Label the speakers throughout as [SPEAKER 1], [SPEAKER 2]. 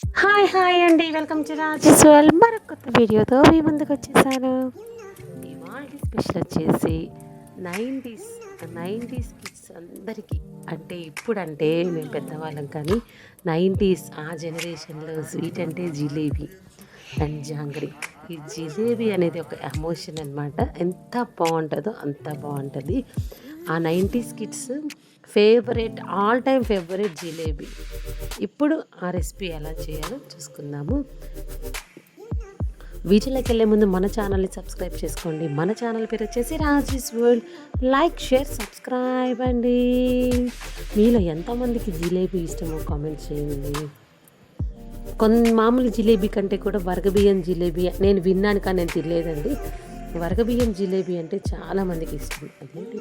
[SPEAKER 1] Hi hi అండి. Welcome to రాజేశ్వల్ మరొక కొత్త వీడియోతో మీ ముందుకు వచ్చేసాను. ఇవాళ స్పెషల్ వచ్చేసి నైంటీస్ నైంటీస్ కిడ్స్ అందరికీ. అంటే ఇప్పుడంటే మేము పెద్దవాళ్ళం కానీ నైంటీస్ ఆ జనరేషన్లో స్వీట్ అంటే జిలేబీ అండ్ జాంగ్రీ. ఈ జిలేబీ అనేది ఒక ఎమోషన్ అనమాట ఎంత బాగుంటుందో అంత బాగుంటుంది. ఆ nineties kids favourite all time favourite jalebi. ఇప్పుడు ఆ రెసిపీ ఎలా చేయాలో చూసుకుందాము. వీటిలోకి వెళ్ళే ముందు మన ఛానల్ని సబ్స్క్రైబ్ చేసుకోండి. మన ఛానల్ పేరు వచ్చేసి Raji's world. Like share subscribe అండి. మీలో ఎంతమందికి జిలేబీ ఇష్టమో కామెంట్ చేయండి. కొన్ని మామూలు జిలేబీ కంటే కూడా వరగబియ్యం జిలేబీ నేను విన్నాను కానీ నేను తినలేదండి. వరగబియ్యం జిలేబీ అంటే చాలామందికి ఇష్టం. అదేంటి?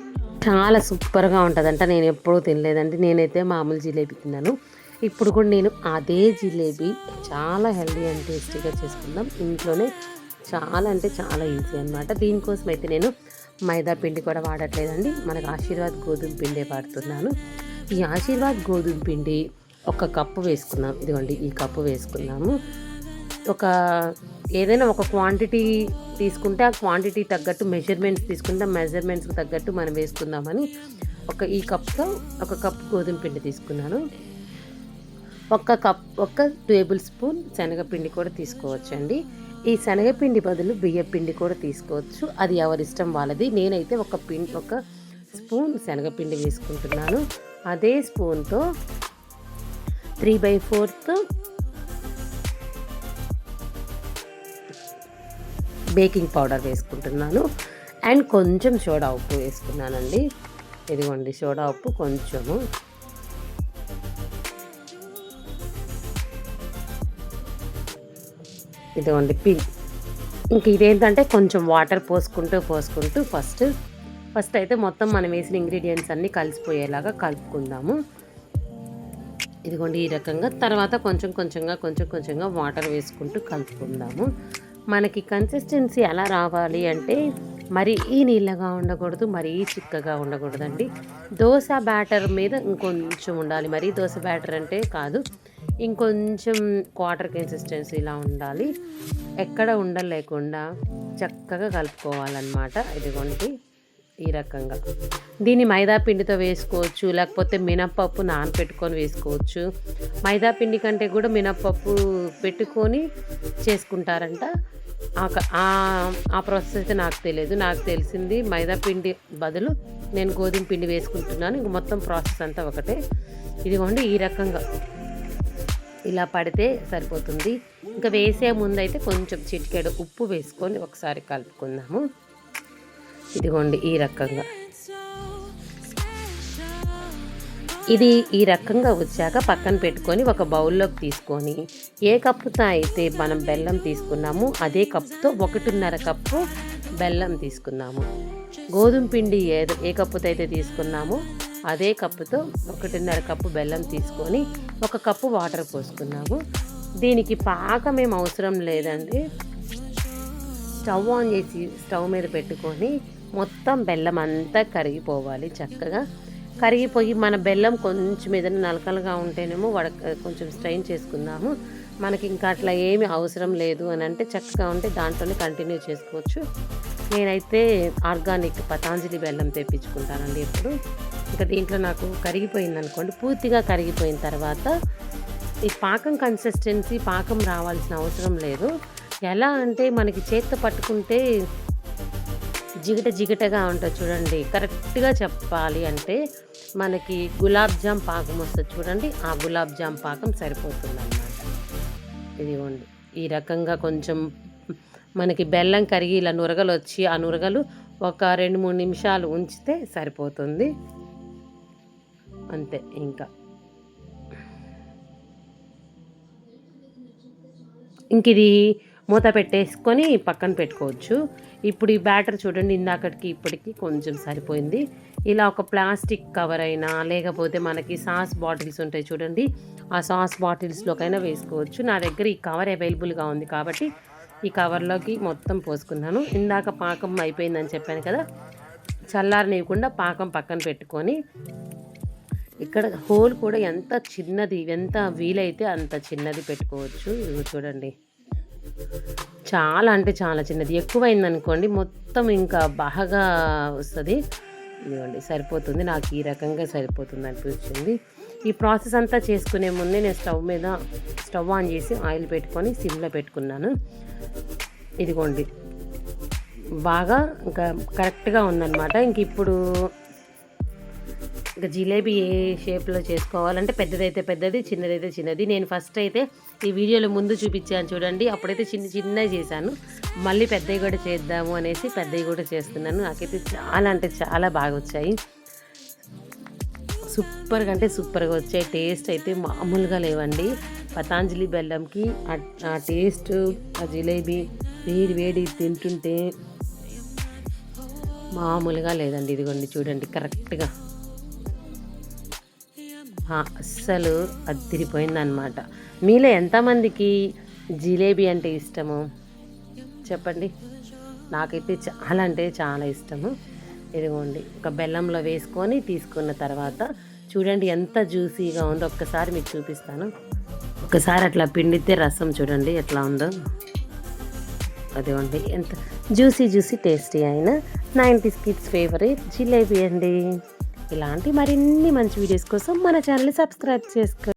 [SPEAKER 1] చాలా సూపర్గా ఉంటుందంట. నేను ఎప్పుడూ తినలేదండి. నేనైతే మామూలు జిలేబీ తిన్నాను. ఇప్పుడు కూడా నేను అదే జిలేబీ చాలా హెల్దీ అండ్ టేస్టీగా చేసుకుందాం. ఇంట్లోనే చాలా అంటే చాలా ఈజీ అనమాట దీనికోసం అయితే నేను మైదా పిండి కూడా వాడట్లేదండి. మనకు ఆశీర్వాద్ గోధుమ పిండే వాడుతున్నాను. ఈ ఆశీర్వాద్ గోధుమ పిండి ఒక కప్పు వేసుకున్నాం. ఇదిగోండి ఈ కప్పు వేసుకున్నాము. ఒక ఏదైనా ఒక క్వాంటిటీ తీసుకుంటే ఆ క్వాంటిటీ తగ్గట్టు మెజర్మెంట్స్ తీసుకుంటే ఆ మెజర్మెంట్స్కి తగ్గట్టు మనం వేసుకుందామని ఒక ఈ కప్తో ఒక కప్ గోధుమ పిండి తీసుకున్నాను. ఒక కప్ ఒక టేబుల్ స్పూన్ శనగపిండి కూడా తీసుకోవచ్చు అండి ఈ శనగపిండి బదులు బియ్య పిండి కూడా తీసుకోవచ్చు. అది ఎవరిష్టం వాళ్ళది. నేనైతే ఒక పిండి ఒక స్పూన్ శనగపిండి వేసుకుంటున్నాను అదే స్పూన్తో three by fourth baking powder వేసుకుంటున్నాను. అండ్ కొంచెం సోడా ఉప్పు వేసుకున్నానండి. ఇదిగోండి సోడా ఉప్పు కొంచెము. ఇదిగోండి పింక్. ఇంక ఇదేంటంటే కొంచెం వాటర్ పోసుకుంటూ పోసుకుంటూ ఫస్ట్ ఫస్ట్ అయితే మొత్తం మనం వేసిన ఇంగ్రీడియంట్స్ అన్నీ కలిసిపోయేలాగా కలుపుకుందాము. ఇదిగోండి ఈ రకంగా. తర్వాత కొంచెం కొంచెంగా కొంచెం కొంచెంగా వాటర్ వేసుకుంటూ కలుపుకుందాము. మనకి కన్సిస్టెన్సీ ఎలా రావాలి అంటే మరీ నీళ్ళగా ఉండకూడదు మరీ చిక్కగా ఉండకూడదండి. దోశ బ్యాటర్ మీద ఇంకొంచెం ఉండాలి. మరీ దోశ బ్యాటర్ అంటే కాదు ఇంకొంచెం క్వార్టర్ కన్సిస్టెన్సీ ఇలా ఉండాలి. ఎక్కడ ఉండలేకుండా చక్కగా కలుపుకోవాలన్నమాట. ఇదిగోండి ఈ రకంగా. దీన్ని మైదా పిండితో వేసుకోవచ్చు లేకపోతే మినప్పప్పు నానపెట్టుకొని వేసుకోవచ్చు. మైదా పిండి కంటే కూడా మినప్పప్పు పెట్టుకొని చేసుకుంటారంట. ఆ ప్రాసెస్ అయితే నాకు తెలియదు నాకు తెలిసింది మైదా పిండి బదులు నేను గోధుమ పిండి వేసుకుంటున్నాను. ఇంక మొత్తం ప్రాసెస్ అంతా ఒకటే. ఇదిగోండి ఈ రకంగా ఇలా పడితే సరిపోతుంది. ఇంకా వేసే ముందు అయితే కొంచెం చిటికెడు ఉప్పు వేసుకొని ఒకసారి కలుపుకుందాము. ఇదిగోండి ఈ రకంగా. ఇది ఈ రకంగా వచ్చాక పక్కన పెట్టుకొని ఒక బౌల్లోకి తీసుకొని ఏ కప్పుతో అయితే మనం బెల్లం తీసుకున్నామో అదే కప్పుతో ఒకటిన్నర కప్పు బెల్లం తీసుకున్నాము. గోధుమ పిండి ఏ ఏ కప్పుతో అయితే తీసుకున్నామో అదే కప్పుతో ఒకటిన్నర కప్పు బెల్లం తీసుకొని ఒక కప్పు వాటర్ పోసుకున్నాము. దీనికి పాకం ఏం అవసరం లేదండి. స్టవ్ ఆన్ చేసి స్టవ్ మీద పెట్టుకొని మొత్తం బెల్లం అంతా కరిగిపోవాలి చక్కగా. కరిగిపోయి మన బెల్లం కొంచెం ఏదైనా నలకలుగా ఉంటేనేమో వడ కొంచెం స్ట్రైన్ చేసుకుందాము. మనకి ఇంకా అట్లా ఏమి అవసరం లేదు అని అంటే చక్కగా ఉంటే దాంట్లోనే కంటిన్యూ చేసుకోవచ్చు. నేనైతే ఆర్గానిక్ పతాంజలి బెల్లం తెప్పించుకుంటానండి ఎప్పుడు. ఇంకా దీంట్లో నాకు కరిగిపోయింది అనుకోండి పూర్తిగా కరిగిపోయిన తర్వాత ఈ పాకం కన్సిస్టెన్సీ పాకం రావాల్సిన అవసరం లేదు. ఎలా అంటే మనకి చేత్తో పట్టుకుంటే జిగట జిగటగా ఉంటుంది చూడండి. కరెక్ట్గా చెప్పాలి అంటే మనకి గులాబ్ జామ్ పాకం వస్తుంది చూడండి. ఆ గులాబ్ జామ్ పాకం సరిపోతుంది అన్నమాట ఇదిగోండి. ఈ రకంగా కొంచెం మనకి బెల్లం కరిగి ఇలా నురగలు వచ్చి ఆ నురగలు ఒక రెండు మూడు నిమిషాలు ఉంచితే సరిపోతుంది. అంతే ఇంకా. ఇంక ఇది మూత పెట్టేసుకొని పక్కన పెట్టుకోవచ్చు. ఇప్పుడు ఈ బ్యాటర్ చూడండి ఇందాకటికి ఇప్పటికి కొంచెం సరిపోయింది. ఇలా ఒక ప్లాస్టిక్ కవర్ అయినా లేకపోతే మనకి సాస్ బాటిల్స్ ఉంటాయి చూడండి ఆ సాస్ బాటిల్స్లోకైనా వేసుకోవచ్చు. నా దగ్గర ఈ కవర్ అవైలబుల్గా ఉంది కాబట్టి ఈ కవర్లోకి మొత్తం పోసుకున్నాను. ఇందాక పాకం అయిపోయిందని చెప్పాను కదా చల్లారనివ్వకుండా పాకం పక్కన పెట్టుకొని ఇక్కడ హోల్ కూడా ఎంత చిన్నది ఎంత వీలైతే అంత చిన్నది పెట్టుకోవచ్చు. చూడండి. చాలా అంటే చాలా చిన్నది. ఎక్కువైంది అనుకోండి మొత్తం ఇంకా బాగా వస్తుంది. ఇదిగోండి సరిపోతుంది. నాకు ఈ రకంగా సరిపోతుంది అనిపించింది. ఈ ప్రాసెస్ అంతా చేసుకునే ముందే నేను స్టవ్ మీద స్టవ్ ఆన్ చేసి ఆయిల్ పెట్టుకొని సిమ్లో పెట్టుకున్నాను. ఇదిగోండి. బాగా ఇంకా కరెక్ట్గా ఉందన్నమాట. ఇంక ఇప్పుడు ఇంకా జిలేబీ ఏ షేప్లో చేసుకోవాలంటే పెద్దదైతే పెద్దది చిన్నదైతే చిన్నది. నేను ఫస్ట్ అయితే ఈ వీడియోలో ముందు చూపించాను చూడండి. అప్పుడైతే చిన్న చిన్నవి చేశాను. మళ్ళీ పెద్దవి కూడా చేద్దాము అనేసి పెద్దవి కూడా చేస్తున్నాను. నాకైతే చాలా అంటే చాలా బాగా వచ్చాయి. సూపర్గా అంటే సూపర్గా వచ్చాయి. టేస్ట్ అయితే మామూలుగా లేవండి. పతాంజలి బెల్లంకి ఆ- టేస్ట్ ఆ జిలేబీ వేడి వేడి తింటుంటే మామూలుగా లేదండి. ఇదిగోండి చూడండి కరెక్ట్గా అస్సలు అద్దరిపోయిందనమాట మీలో ఎంతమందికి జిలేబీ అంటే ఇష్టము? చెప్పండి. నాకైతే చాలా అంటే చాలా ఇష్టము. ఇదిగోండి ఒక బెల్లంలో వేసుకొని తీసుకున్న తర్వాత చూడండి ఎంత జ్యూసీగా ఉందో. ఒక్కసారి మీకు చూపిస్తాను. ఒకసారి అట్లా పిండితే రసం చూడండి ఎట్లా ఉందో. అదిగోండి ఎంత జ్యూసీ జ్యూసీ టేస్టీ అయిన నైంటీస్ కిడ్స్ ఫేవరెట్ జిలేబీ అండి. ఇలాంటి మరిన్ని మంచి వీడియోస్ కోసం మన ఛానల్ని సబ్స్క్రైబ్ చేసుకో.